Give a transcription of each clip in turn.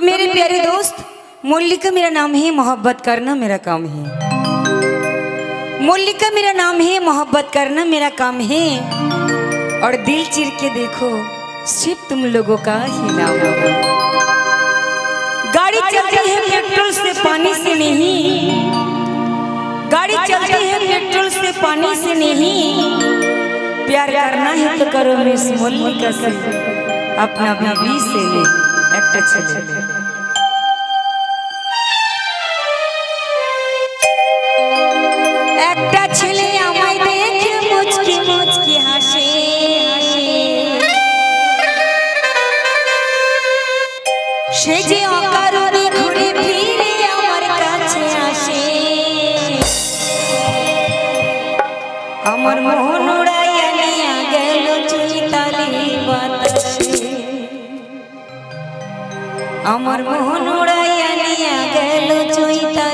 तो मेरे प्यारे दोस्त मल्लिका मेरा नाम है मोहब्बत करना मेरा काम है। मल्लिका मेरा नाम है मोहब्बत करना मेरा काम है। और दिल चिर के देखो सिर्फ़ तुम लोगों का ही नाम गाड़ी चलती है पेट्रोल से पानी से नहीं। गाड़ी चलती है पेट्रोल से पानी से नहीं। प्यार करना है तो करो मिस मल्लिका से। अपना बीबी से। ले। একটা ছেলে। একটা ছেলে আমায় দেখে মুচকি মুচকি হাসে। সে যে অকারণে ঘুরে ফিরে আমার কাছে আসে। আমার মন আমার মন উড়াইয়া নিয়া গেল চৈতালি।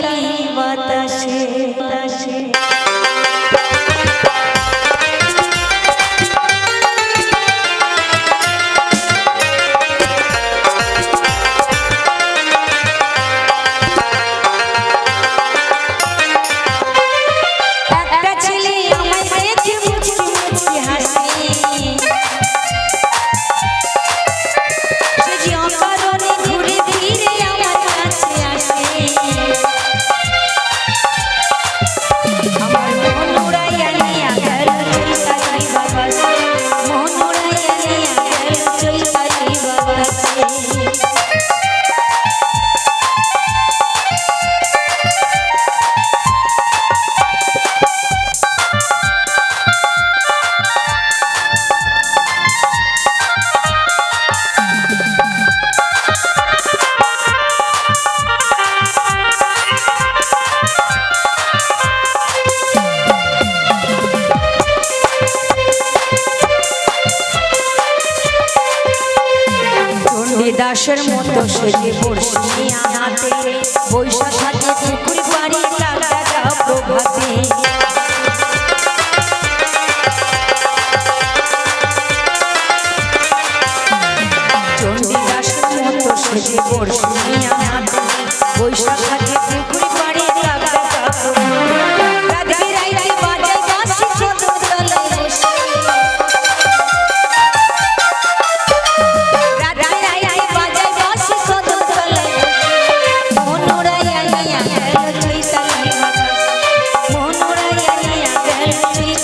বাতাসে মতো সেজে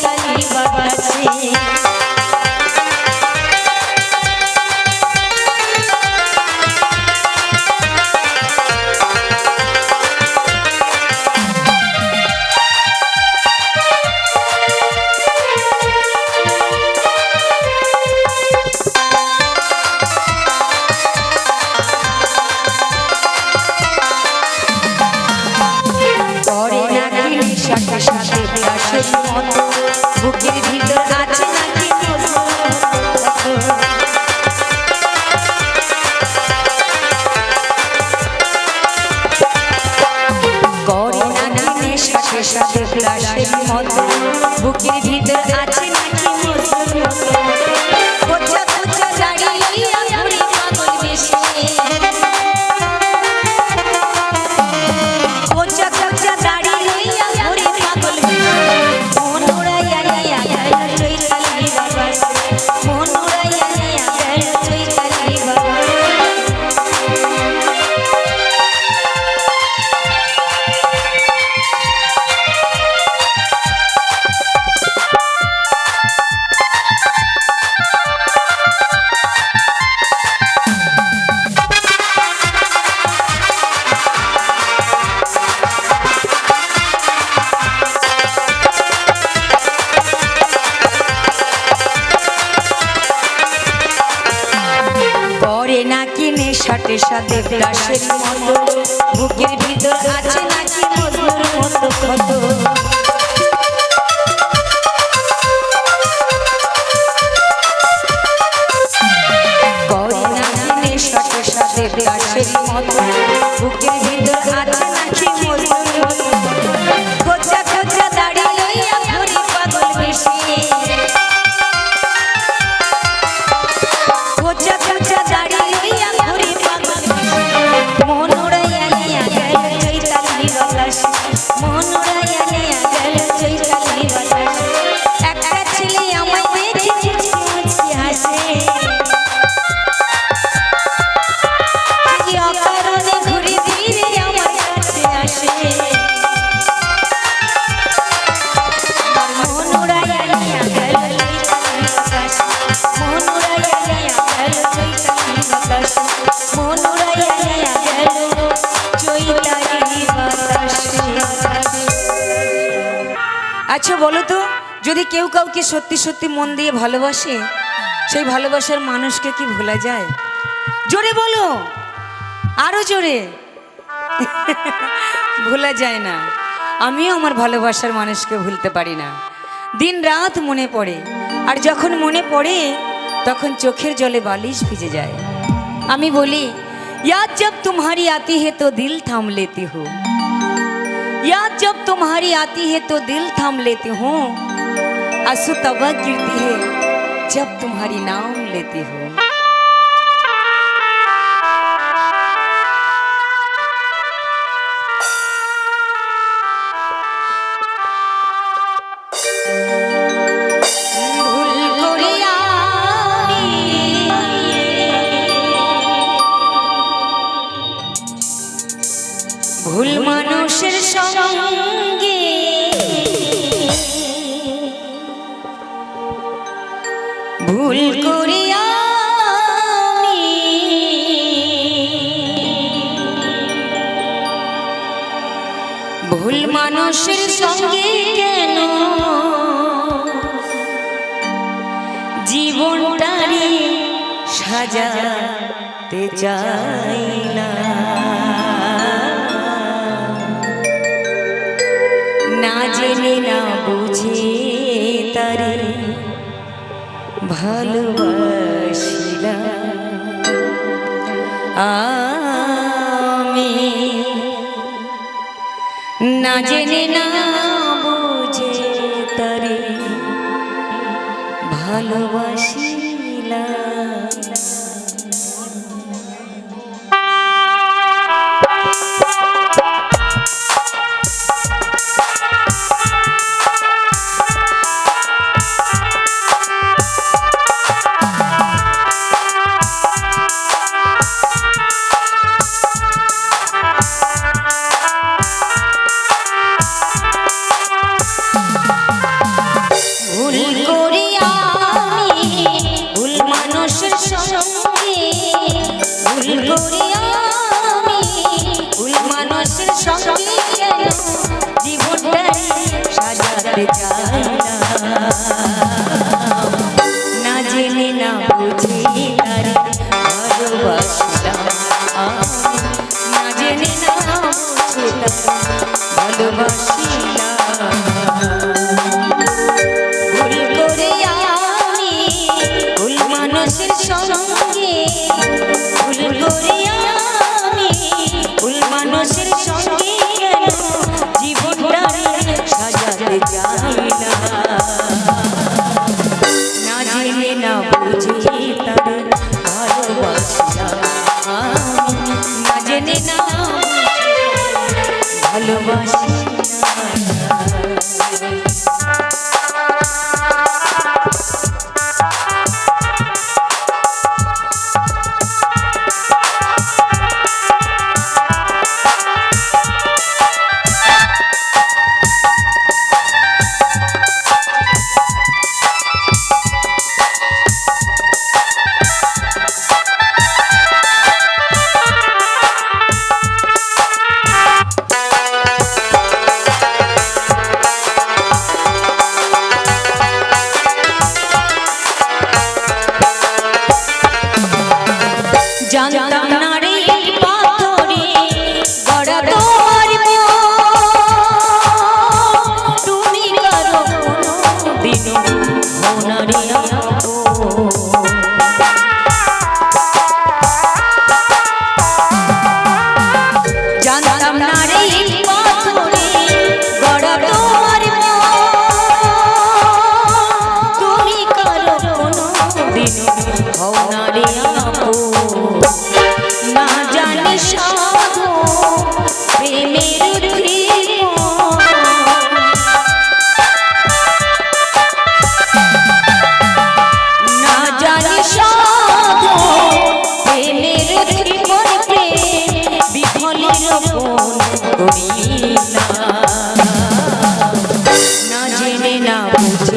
I need saliva বলো তো, যদি কেউ কাউকে সত্যি সত্যি মন দিয়ে ভালোবাসে, সেই ভালোবাসার মানুষকে কি ভোলা যায়? জোরে বলো, আরও জোরে। ভোলা যায় না। আমিও আমার ভালোবাসার মানুষকে ভুলতে পারি না। দিন রাত মনে পড়ে, আর যখন মনে পড়ে, তখন চোখের জলে বালিশ ভিজে যায়। আমি বলি ইয়াদ জব তুমারি আতি হে তো দিল থাম লেতি হো। याद जब तुम्हारी आती है तो दिल थाम लेती हूँ आँसू तब गिरती है जब तुम्हारी नाम लेती हूँ। জীবনটারে সাজাতে চাইলা না। জেনে না বুঝে তারে ভালোবাসিলা আমি না জেনে না ভালোবাসিলা সাজাতে চাই right.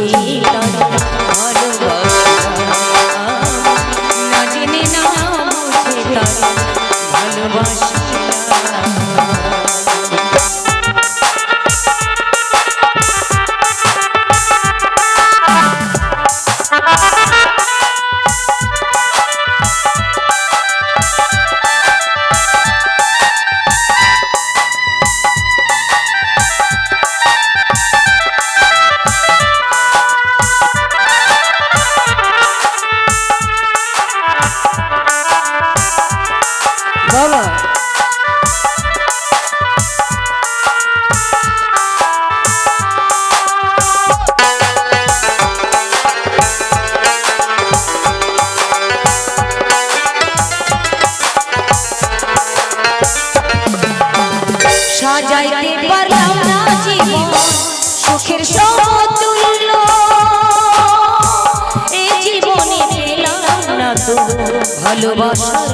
ভালোবাসার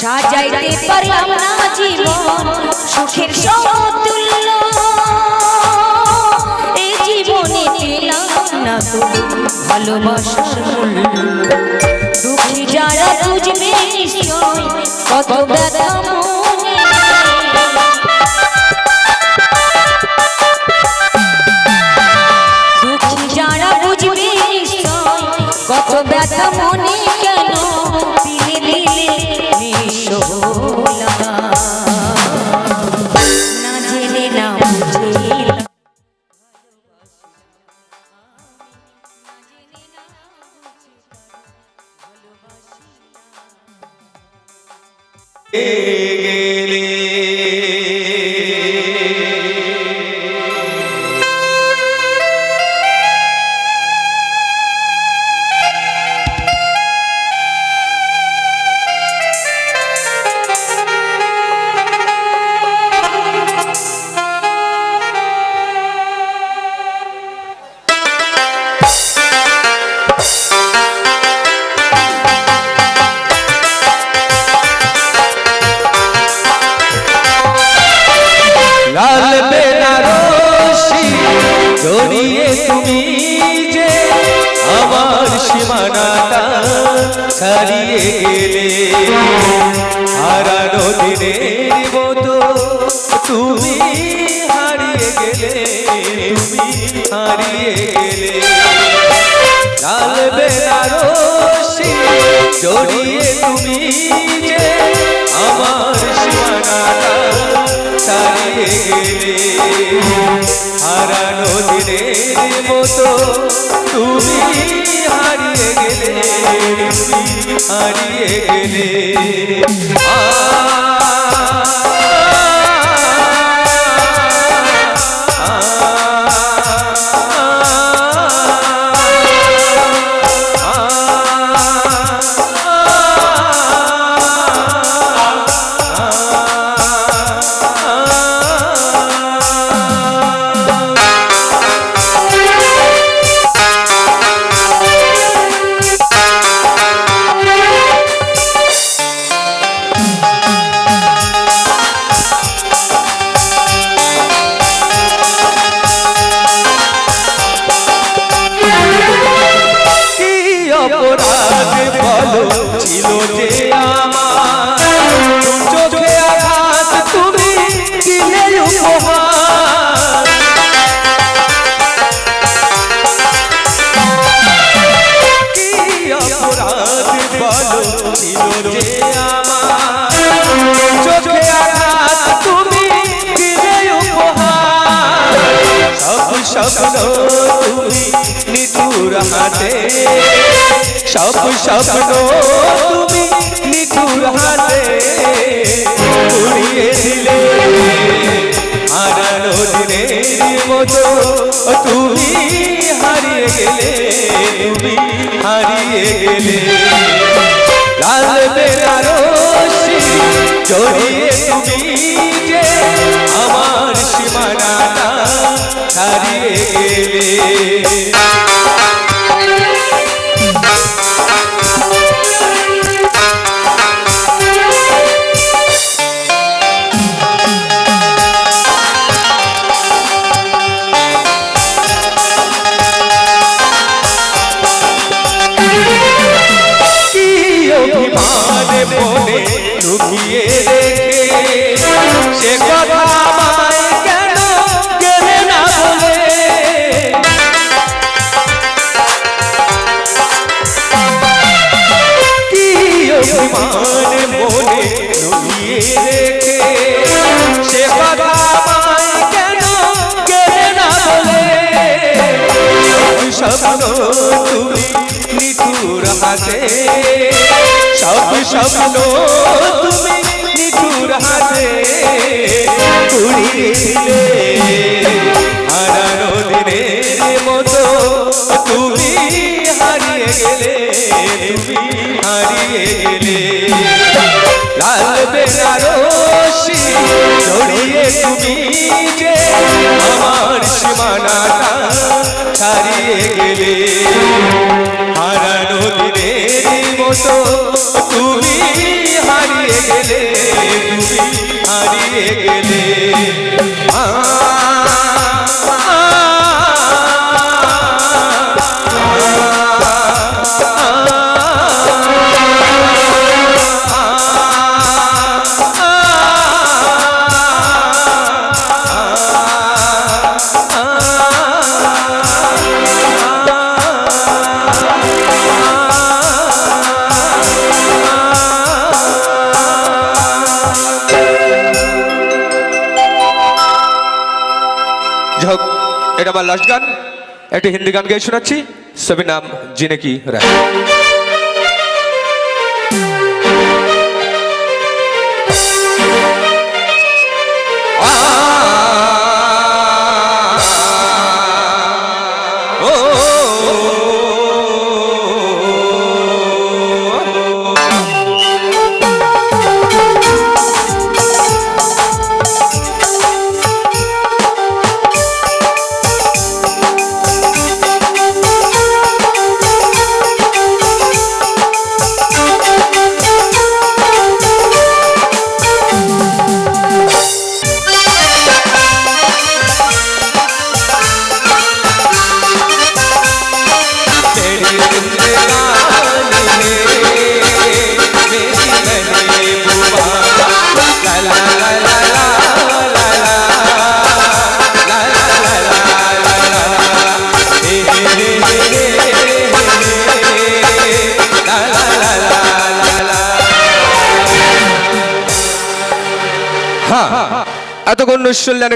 সাজাইতে পারলাম না জীবন সুখের সমতুল্য এই জীবনে দুঃখী যারা বুঝবে কত ব্যথা নিঃস্ব লাল বেনারসি জড়িয়ে তুমি যে আমার সীমানাটা ছাড়িয়ে গেলে হারানো দিনের মতো তুমি হারিয়ে গেলে হারিয়ে গেলে। হাতে সব স্বপ্ন তুমি হাতে উড়িয়ে হারানো দিনের মতো তুমি হারিয়ে গেলে, তুমি হারিয়ে গেলে। আমার সীমানাটা ছাড়িয়ে গেলে। স্বপ্ন তুমি নিঠুর হাতে দিলে হারানো দিনের মতো তুমি হারিয়ে গেলে, তুমি হারিয়ে গেলে। লাল বেনারসি জড়িয়ে তুমি যে আমার সীমানাটা ছাড়িয়ে গেলে। হারানো মতো হারিয়ে গেলে তুমি হারিয়ে গেলে। আ, আমার লাস্ট গান। একটি হিন্দি গান গিয়ে শোনাচ্ছি। ছবির নাম জিনে কি রায়। మనుషులను